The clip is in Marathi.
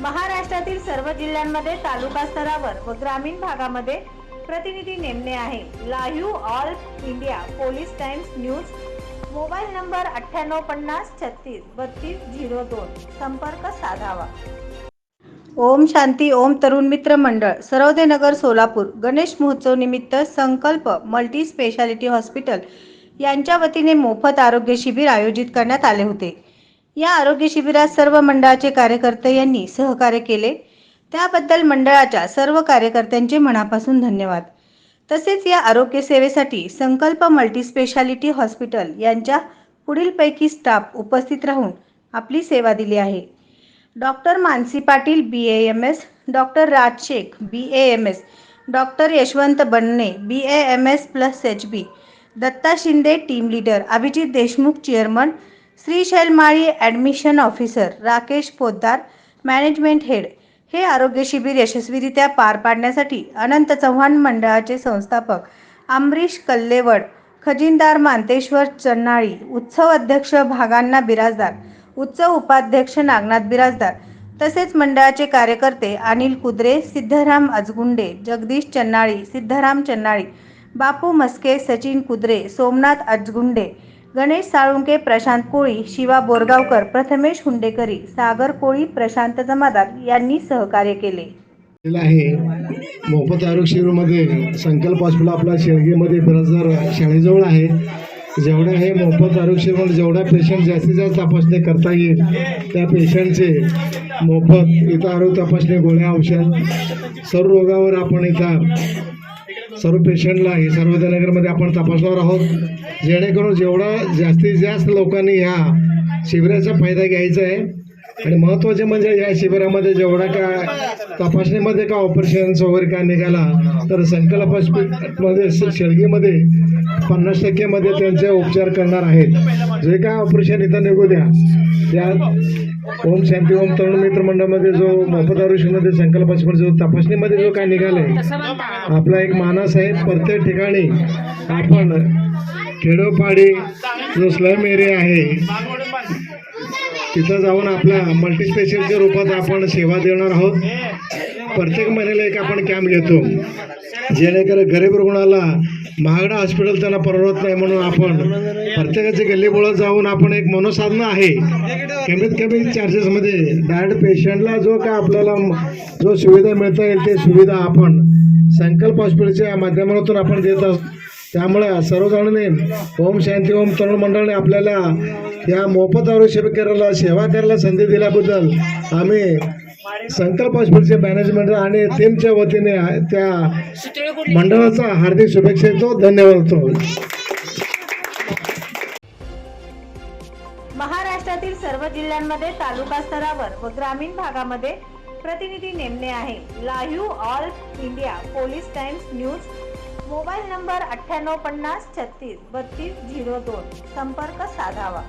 महाराष्ट्रातील सर्व जिल्ह्यांमध्ये तालुका स्तरावर व ग्रामीण भागामध्ये प्रतिनिधी नेमणे आहे. Live all India police times news. Mobile number अठ्ठ्याण्णव पन्नास छत्तीस बत्तीस झिरो दोन. संपर्क साधावा. ओम शांती ओम तरुण मित्र मंडळ सरोदेनगर सोलापूर. गणेश महोत्सव निमित्त संकल्प मल्टी स्पेशालिटी हॉस्पिटल यांच्या वतीने मोफत आरोग्य शिबिर आयोजित करण्यात आले होते. या आरोग्य शिबिरात सर्व मंडळाचे कार्यकर्ते यांनी सहकार्य केले. त्याबद्दल मंडळाच्या सर्व कार्यकर्त्यांचे मनापासून धन्यवाद. तसेच या आरोग्य सेवेसाठी संकल्प मल्टीस्पेशालिटी हॉस्पिटल यांच्या पुढीलपैकी स्टाफ उपस्थित राहून आपली सेवा दिली आहे. Doctor Mansi Patil B A M S doctor Raj Shaikh B A M S doctor Yashwant Banne B A M S plus H B Datta Shinde team leader Abhijit Deshmukh chairman Shri Shailmali admission officer Rakesh Poddar management head हे आरोग्य शिबिर यशस्वीरित्या पार पाडण्यासाठी अनंत चव्हाण मंडळाचे संस्थापक अमरीश कल्लेवड खजिनदार मांतेश्वर चन्नाळी उत्सव अध्यक्ष भागांना बिराजदार उत्सव उपाध्यक्ष नागनाथ बिराजदार तसेच मंडळाचे कार्यकर्ते अनिल कुद्रे सिद्धराम अजगुंडे जगदीश चन्नाळी सिद्धराम चन्नाळी बापू मस्के सचिन कुद्रे सोमनाथ अजगुंडे गणेश साळुंके प्रशांत कोळी शिवा बोरगावकर प्रथमेश हुंडेकरी सागर कोळी प्रशांत जमादार यांनी सहकार्य केले. केलेलं आहे. मोफत आरोग्य शिबिरमध्ये संकल्प हॉस्पिटल आपला शेळगेमध्ये बिराजदार शाळेजवळ आहे. जेवढ्या हे मोफत आरोग्य शिबिरमध्ये जेवढ्या पेशंट जास्तीत जास्त तपासणी करता येईल त्या पेशंटचे मोफत इथं आरोग्य तपासणी गोळ्या औषध सर्व रोगावर आपण इथं सर्व पेशंटला हे सर्वोदयनगरमध्ये आपण तपासणार आहोत. जेणेकरून जेवढा जास्तीत जास्त लोकांनी ह्या शिबिराचा फायदा घ्यायचा आहे. आणि महत्त्वाचे म्हणजे या शिबिरामध्ये जेवढा का तपासणीमध्ये का ऑपरेशन्स वगैरे का निघाला तर संकल्प हॉस्पिटलमध्ये शेळगीमध्ये पन्नास टक्केमध्ये त्यांचे उपचार करणार आहेत. जे काय ऑपरेशन इथं निघू द्या त्या ओम शांती ओम तरुण मित्र मंडळामध्ये जो मोफत आयुष्यामध्ये संकल्प जो तपासणीमध्ये जो काय निघालाय आपला एक मानस आहे प्रत्येक ठिकाणी आपण खेडोपाडी जो स्लम एरिया आहे तिथं जाऊन आपल्या मल्टीस्पेशलच्या रूपात आपण सेवा देणार आहोत. प्रत्येक महिन्याला एक आपण कॅम्प घेतो. जेणेकरून गरीब रुग्णाला महागडा हॉस्पिटल त्यांना परवडत नाही म्हणून आपण प्रत्येकाच्या गल्लीबोळात जाऊन आपण एक मनोसाधनं आहे. कमीत कमी चार्जेसमध्ये डायरेक्ट पेशंटला जो काय आपल्याला जो सुविधा मिळता येईल ते सुविधा आपण संकल्प हॉस्पिटलच्या माध्यमातून आपण देत असतो त्यामुळे सर्वजणांनी ओम शांती ओम तरुण मंडळाने आपल्याला या मोफत आरोग्य शिबिराला सेवा करायला संधी दिल्याबद्दल आम्ही संकल्प हॉस्पिटलचे मॅनेजमेंट आणि टीमच्या वतीने त्या मंडळाचा हार्दिक शुभेच्छा येतो धन्यवाद महाराष्ट्रातील सर्व जिल्ह्यांमध्ये तालुका स्तरावर व ग्रामीण भागामध्ये प्रतिनिधी नेमणे आहे. Live all India police times news. Mobile number अठ्ठ्याण्णव पन्नास छत्तीस बत्तीस झिरो दोन. संपर्क साधावा.